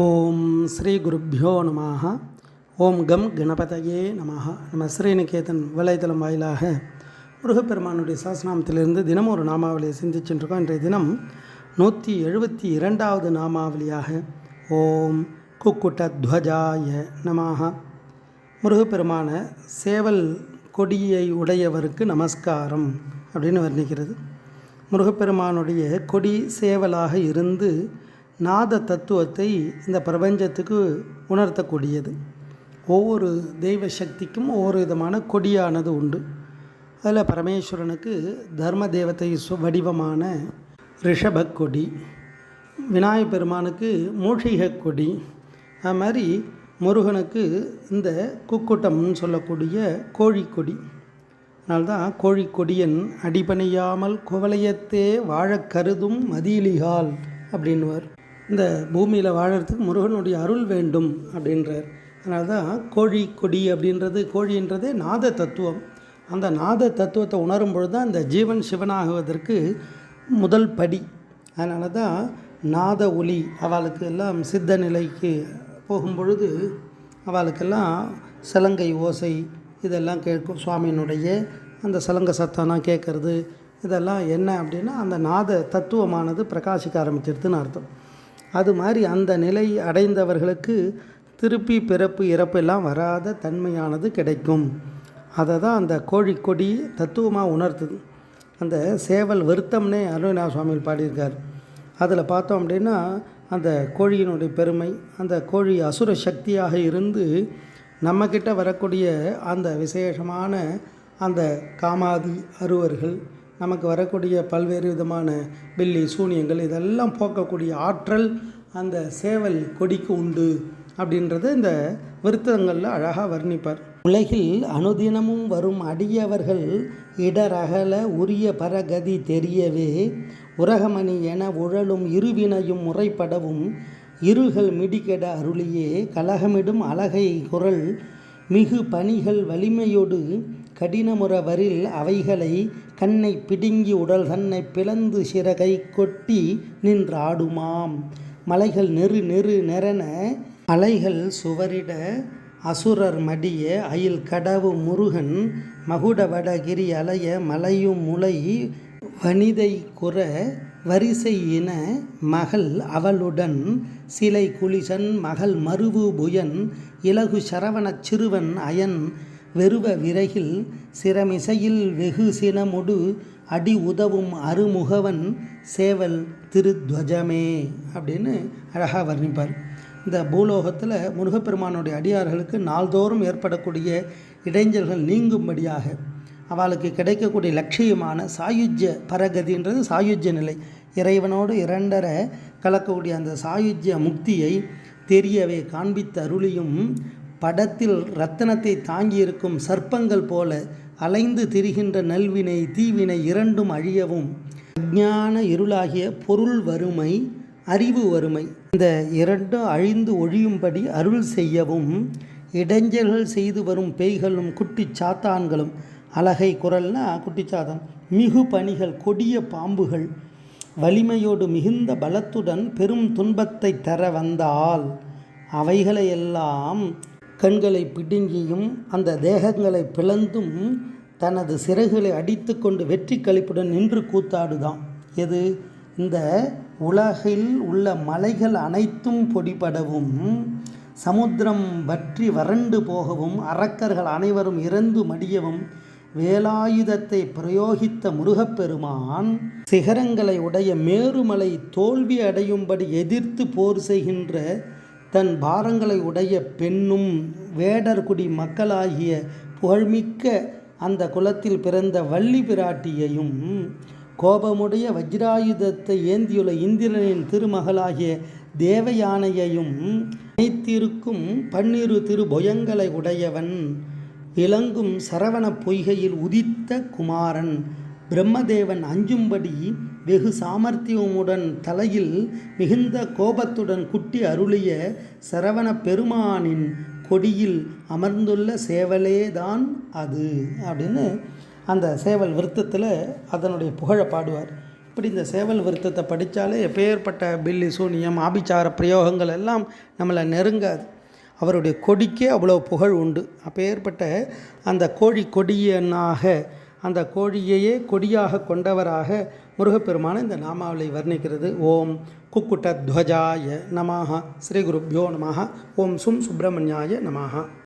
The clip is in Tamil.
ஓம் ஸ்ரீ குருப்பியோ நம ஓம் கம் கணபதையே நமः நம்ம ஸ்ரீநிகேதன் வலைதளம் வாயிலாக முருகப்பெருமானுடைய சாஸ்நாமத்திலிருந்து தினமும் ஒரு நாமாவளியை சிந்திச்சுட்டுருக்கோம் இன்றைய தினம் நூற்றி எழுபத்தி இரண்டாவது நாமாவளியாக ஓம் குக்குட்டத்வஜாய நமாக. முருகப்பெருமான சேவல் கொடியை உடையவருக்கு நமஸ்காரம் அப்படின்னு வர்ணிக்கிறது. முருகப்பெருமானுடைய கொடி சேவலாக இருந்து நாத தத்துவத்தை இந்த பிரபஞ்சத்துக்கு உணர்த்தக்கூடியது. ஒவ்வொரு தெய்வ சக்திக்கும் ஒவ்வொரு விதமான கொடியானது உண்டு. அதில் பரமேஸ்வரனுக்கு தர்ம தேவத்தை சு- வடிவமான ரிஷபக் கொடி விநாயக பெருமானுக்கு மூஷிக கொடி அது மாதிரி முருகனுக்கு இந்த குக்குட்டம்னு சொல்லக்கூடிய கோழிக்கொடி. அதனால்தான் கோழிக்கொடியன் அடிபணியாமல் குவளையத்தே வாழக் கருதும் மதியிலிகால் அப்படின்னுவார். இந்த பூமியில் வாழறதுக்கு முருகனுடைய அருள் வேண்டும் அப்படின்றார். அதனால தான் கோழி கொடி அப்படின்றது கோழின்றதே நாத தத்துவம். அந்த நாத தத்துவத்தை உணரும் பொழுது தான் இந்த ஜீவன் சிவனாகுவதற்கு முதல் படி. அதனால தான் நாத ஒலி அவளுக்கு எல்லாம் சித்த நிலைக்கு போகும்பொழுது அவளுக்கெல்லாம் சலங்கை ஓசை இதெல்லாம் கேட்கும். சுவாமியினுடைய அந்த சலங்க சத்தம்லாம் கேட்குறது இதெல்லாம் என்ன அப்படின்னா அந்த நாத தத்துவமானது பிரகாசிக்க ஆரம்பிச்சிருதுன்னு அர்த்தம். அது மாதிரி அந்த நிலை அடைந்தவர்களுக்கு திருப்பி பிறப்பு இறப்பெல்லாம் வராத தன்மையானது கிடைக்கும். அதை தான் அந்த கோழிக்கொடி தத்துவமாக உணர்த்துது. அந்த சேவல் வருத்தம்னே அருணா சுவாமியில் பாடியிருக்கார். அதில் பார்த்தோம் அப்படின்னா அந்த கோழியினுடைய பெருமை அந்த கோழி அசுர சக்தியாக இருந்து நம்மக்கிட்ட வரக்கூடிய அந்த விசேஷமான அந்த காமாதி அருவர்கள் நமக்கு வரக்கூடிய பல்வேறு விதமான பில்லி சூனியங்கள் இதெல்லாம் போக்கக்கூடிய ஆற்றல் அந்த சேவல் கொடிக்கு உண்டு அப்படின்றது இந்த விருத்தங்களில் அழகாக வர்ணிப்பார். உலகில் அனுதினமும் வரும் அடியவர்கள் இடரகல உரிய பரகதி தெரியவே உரகமணி என உழலும் இருவினையும் முறைப்படவும் இருகள் மிடிகெட அருளியே கலகமிடும் அழகை குரல் மிகு பணிகள் வலிமையோடு கடினமுற வரில் அவைகளை கண்ணை பிடுங்கி உடல் தன்னை பிளந்து சிறகை கொட்டி நின்றாடுமாம். மலைகள் நெரு நெரு நெறன அலைகள் சுவரிட அசுரர் மடிய அயில் கடவு முருகன் மகுடவடகிரி அலைய மலையும் முளை வனிதை குற வரிசை இன மகள் அவளுடன் சிலை குளிசன் மகள் மருவு புயன் இலகு சரவணச் சிறுவன் அயன் வெறுவ விரைகில் சிரமிசையில் வெகு சினமுடு அடி உதவும் அருமுகவன் சேவல் திருத்வஜமே அப்படின்னு அழகாக வர்ணிப்பார். இந்த பூலோகத்தில் முருகப்பெருமானுடைய அடியார்களுக்கு நாள்தோறும் ஏற்படக்கூடிய இடைஞ்சல்கள் நீங்கும்படியாக அவளுக்கு கிடைக்கக்கூடிய லட்சியமான சாயுஜ்ய பரகதின்றது சாயுஜ்ய நிலை. இறைவனோடு இரண்டரை கலக்கக்கூடிய அந்த சாயுஜ்ய முக்தியை தெரியவே காண்பித்த அருளியும் படத்தில் ரத்தனத்தை தாங்கியிருக்கும் சர்ப்பங்கள் போல அலைந்து திரிகின்ற நல்வினை தீவினை இரண்டும் அழியவும் அஜான இருளாகிய பொருள் வறுமை அறிவு வறுமை இந்த இரண்டும் அழிந்து ஒழியும்படி அருள் செய்யவும் இடைஞ்சல்கள் செய்து வரும் பேய்களும் குட்டி சாத்தான்களும் அழகை குரல்னா குட்டிச்சாத்தான் மிகு பணிகள் கொடிய பாம்புகள் வலிமையோடு மிகுந்த பலத்துடன் பெரும் துன்பத்தை தர வந்தால் அவைகளையெல்லாம் கண்களை பிடுங்கியும் அந்த தேகங்களை பிளந்தும் தனது சிறகுகளை அடித்துக்கொண்டு வெற்றி கழிப்புடன் நின்று கூத்தாடுதான். எது? இந்த உலகில் உள்ள மலைகள் அனைத்தும் பொடிபடவும் சமுத்திரம் வற்றி வறண்டு போகவும் அரக்கர்கள் அனைவரும் இறந்து மடியவும் வேலாயுதத்தை பிரயோகித்த முருகப்பெருமான் சிகரங்களை உடைய மேருமலை தோல்வி அடையும்படி எதிர்த்து போர் செய்கின்ற தன் பாரங்களை உடைய பெண்ணும் வேடர்குடி மக்களாகிய புகழ்மிக்க அந்த குலத்தில் பிறந்த வள்ளி பிராட்டியையும் கோபமுடைய வஜ்ராயுதத்தை ஏந்தியுள்ள இந்திரனின் திருமகளாகிய தேவயானையையும் அனைத்திருக்கும் பன்னிரு திருபொயங்களை உடையவன் விளங்கும் சரவண பொய்கையில் உதித்த குமாரன் பிரம்மதேவன் அஞ்சும்படி வெகு சாமர்த்தியமுடன் தலையில் மிகுந்த கோபத்துடன் குட்டி அருளிய சரவண பெருமானின் கொடியில் அமர்ந்துள்ள சேவலேதான் அது அப்படின்னு அந்த சேவல் விருத்தத்தில் அதனுடைய புகழை பாடுவார். இப்படி இந்த சேவல் விருத்தத்தை படித்தாலே எப்பேற்பட்ட பில்லி சூனியம் ஆபிச்சார பிரயோகங்கள் எல்லாம் நம்மளை நெருங்காது. அவருடைய கொடிக்கே அவ்வளோ புகழ் உண்டு. அப்பேற்பட்ட அந்த கோழி கொடியனாக அந்த கோழியையே கொடியாக கொண்டவராக முருகப்பெருமான இந்த நாமாவளை வர்ணிக்கிறது. ஓம் குக்குட்ட துவஜாய நமஹ. ஸ்ரீ குருப்யோ நமாக ஓம் சும் சுப்பிரமணியாய நமாக